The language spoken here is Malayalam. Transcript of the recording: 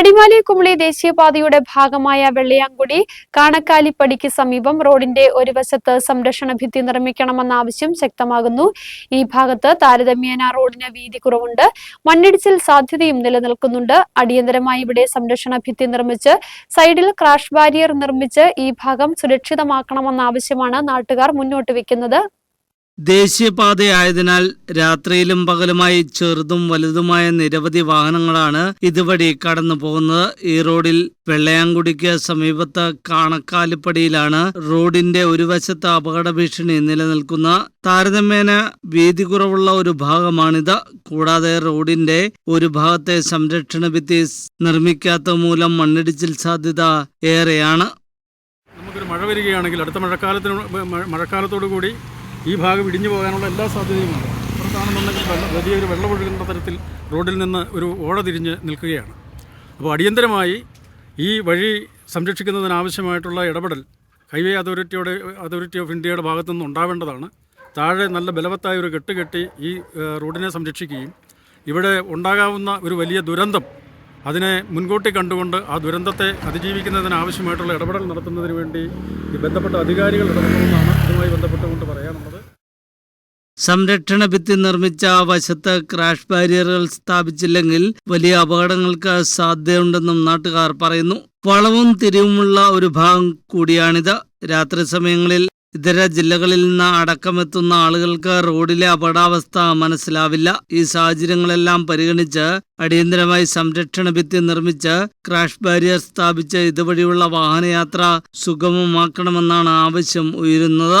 അടിമാലി കുമളി ദേശീയപാതയുടെ ഭാഗമായ വെള്ളയാങ്കുടി കാണക്കാലിപ്പടിക്ക് സമീപം റോഡിന്റെ ഒരു വശത്ത് സംരക്ഷണ ഭിത്തി നിർമ്മിക്കണമെന്ന ആവശ്യം ശക്തമാകുന്നു. ഈ ഭാഗത്ത് താരതമ്യേന റോഡിന് വീതി കുറവുണ്ട്. മണ്ണിടിച്ചിൽ സാധ്യതയും നിലനിൽക്കുന്നുണ്ട്. അടിയന്തരമായി ഇവിടെ സംരക്ഷണ ഭിത്തി നിർമ്മിച്ച് സൈഡിൽ ക്രാഷ് ബാരിയർ നിർമ്മിച്ച് ഈ ഭാഗം സുരക്ഷിതമാക്കണമെന്ന ആവശ്യമാണ് നാട്ടുകാർ മുന്നോട്ട് വെക്കുന്നത് ദേശീയപാതയായതിനാൽ രാത്രിയിലും പകലുമായി ചെറുതും വലുതുമായ നിരവധി വാഹനങ്ങളാണ് ഇതുവഴി കടന്നു പോകുന്നത് ഈ റോഡിൽ വെള്ളയാങ്കുടിക്ക് സമീപത്ത് കാണക്കാലിപ്പടിയിലാണ് റോഡിന്റെ ഒരു വശത്ത് അപകട ഭീഷണി നിലനിൽക്കുന്ന താരതമ്യേന വീതി കുറവുള്ള ഒരു ഭാഗമാണിത്. കൂടാതെ റോഡിന്റെ ഒരു ഭാഗത്തെ സംരക്ഷണ ഭിത്തി നിർമ്മിക്കാത്ത മൂലം മണ്ണിടിച്ചിൽ സാധ്യത ഏറെയാണ്. നമുക്കൊരു മഴ വരികയാണെങ്കിൽ അടുത്ത മഴക്കാലത്തിന് മഴക്കാലത്തോടു കൂടി ഈ ഭാഗം ഇടിഞ്ഞു പോകാനുള്ള എല്ലാ സാധ്യതയുമുണ്ട് അപ്പുറത്താണെന്നുണ്ടെങ്കിൽ വെള്ളം വലിയൊരു വെള്ളമൊഴുകുന്ന തരത്തിൽ റോഡിൽ നിന്ന് ഒരു ഓട തിരിഞ്ഞ് നിൽക്കുകയാണ്. അപ്പോൾ അടിയന്തരമായി ഈ വഴി സംരക്ഷിക്കുന്നതിനാവശ്യമായിട്ടുള്ള ഇടപെടൽ ഹൈവേ അതോറിറ്റിയുടെ അതോറിറ്റി ഓഫ് ഇന്ത്യയുടെ ഭാഗത്തു നിന്ന് ഉണ്ടാവേണ്ടതാണ്. താഴെ നല്ല ബലവത്തായ ഒരു കെട്ട് കെട്ടി ഈ റോഡിനെ സംരക്ഷിക്കുകയും ഇവിടെ ഉണ്ടാകാവുന്ന ഒരു വലിയ ദുരന്തം അതിനെ മുൻകൂട്ടി കണ്ടുകൊണ്ട് ആ ദുരന്തത്തെ അതിജീവിക്കുന്നതിനാവശ്യമായിട്ടുള്ള ഇടപെടൽ നടത്തുന്നതിന് വേണ്ടി ബന്ധപ്പെട്ട അധികാരികൾ ഇടപെടണമെന്നാണ് ഇതുമായി ബന്ധപ്പെട്ടുകൊണ്ട് പറയാനുള്ളത് സംരക്ഷണ ഭിത്തി നിർമ്മിച്ച വശത്ത് ക്രാഷ് ബാരിയറുകൾ സ്ഥാപിച്ചില്ലെങ്കിൽ വലിയ അപകടങ്ങൾക്ക് സാധ്യതയുണ്ടെന്നും നാട്ടുകാർ പറയുന്നു. വളവും തിരിവുമുള്ള ഒരു ഭാഗം കൂടിയാണിത്. രാത്രി സമയങ്ങളിൽ ഇതര ജില്ലകളിൽ നിന്ന് അടക്കമെത്തുന്ന ആളുകൾക്ക് റോഡിലെ അപകടാവസ്ഥ മനസ്സിലാവില്ല. ഈ സാഹചര്യങ്ങളെല്ലാം പരിഗണിച്ച് അടിയന്തരമായി സംരക്ഷണ ഭിത്തി നിർമ്മിച്ച് ക്രാഷ് ബാരിയർ സ്ഥാപിച്ച് ഇതുവഴിയുള്ള വാഹനയാത്ര സുഗമമാക്കണമെന്നാണ് ആവശ്യം ഉയരുന്നത്.